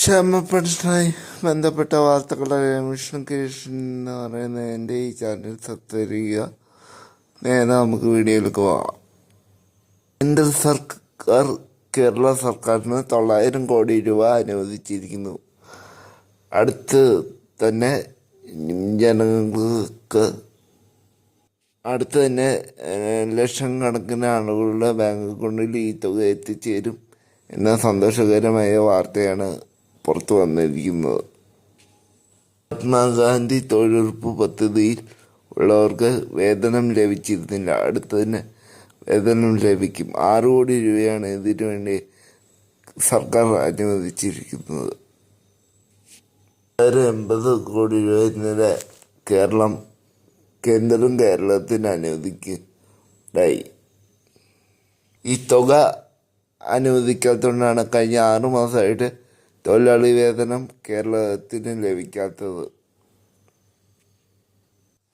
ക്ഷേമ ബന്ധപ്പെട്ട വാർത്തകളുടെ വിഷ്ണു കൃഷ്ണൻ എന്ന് പറയുന്ന എന്റെ ഈ ചാനൽ സബ്സ്ക്രൈബ് ചെയ്യുക നേരെ നമുക്ക് വീഡിയോയിലേക്ക് പോകാം. കേന്ദ്ര സർക്കാർ കേരള സർക്കാരിന് തൊള്ളായിരം കോടി രൂപ അനുവദിച്ചിരിക്കുന്നു. അടുത്ത് തന്നെ ജനങ്ങൾക്ക് അടുത്ത് തന്നെ ലക്ഷം ലക്ഷക്കണക്കിന് ആളുകളുടെ ബാങ്ക് അക്കൗണ്ടിൽ ഈ തുക എത്തിച്ചേരും എന്ന സന്തോഷകരമായ വാർത്തയാണ് പുറത്തു വന്നിരിക്കുന്നത് മഹാത്മാഗാന്ധി തൊഴിലുറപ്പ് പദ്ധതിയിൽ ഉള്ളവർക്ക് വേതനം ലഭിച്ചിരുന്നില്ല. അടുത്ത് തന്നെ വേതനം ലഭിക്കും. ആറ് കോടി രൂപയാണ് ഇതിനു വേണ്ടി സർക്കാർ അനുവദിച്ചിരിക്കുന്നത്. ഒരു എൺപത് കോടി രൂപ ഇന്നലെ കേരളം കേന്ദ്രം കേരളത്തിന് അനുവദിക്കുകയുണ്ടായി. ഈ തുക അനുവദിക്കാത്തതുകൊണ്ടാണ് കഴിഞ്ഞ ആറ് മാസമായിട്ട് തൊഴിലാളി വേതനം കേരളത്തിന് ലഭിക്കാത്തത്.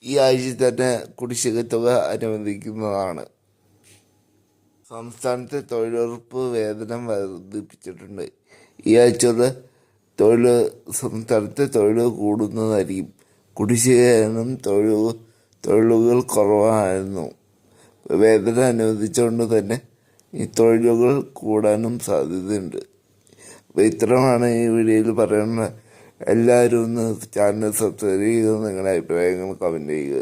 ഈ ആഴ്ച തന്നെ കുടിശ്ശിക തുക അനുവദിക്കുന്നതാണ്. സംസ്ഥാനത്തെ തൊഴിലുറപ്പ് വേതനം വർദ്ധിപ്പിച്ചിട്ടുണ്ട്. ഈ ആഴ്ച തൊഴിൽ സംസ്ഥാനത്തെ തൊഴിൽ കൂടുന്നതായിരിക്കും. കുടിശ്ശികനും തൊഴിൽ തൊഴിലുകൾ കുറവായിരുന്നു. വേതനം അനുവദിച്ചുകൊണ്ട് തന്നെ ഈ തൊഴിലുകൾ കൂടാനും സാധ്യതയുണ്ട്. അപ്പോൾ ഈ വീഡിയോയിൽ പറയുന്നത്. എല്ലാവരും ഒന്ന് ചാനൽ സബ്സ്ക്രൈബ് ചെയ്ത് നിങ്ങളുടെ അഭിപ്രായങ്ങൾ കമന്റ് ചെയ്യുക.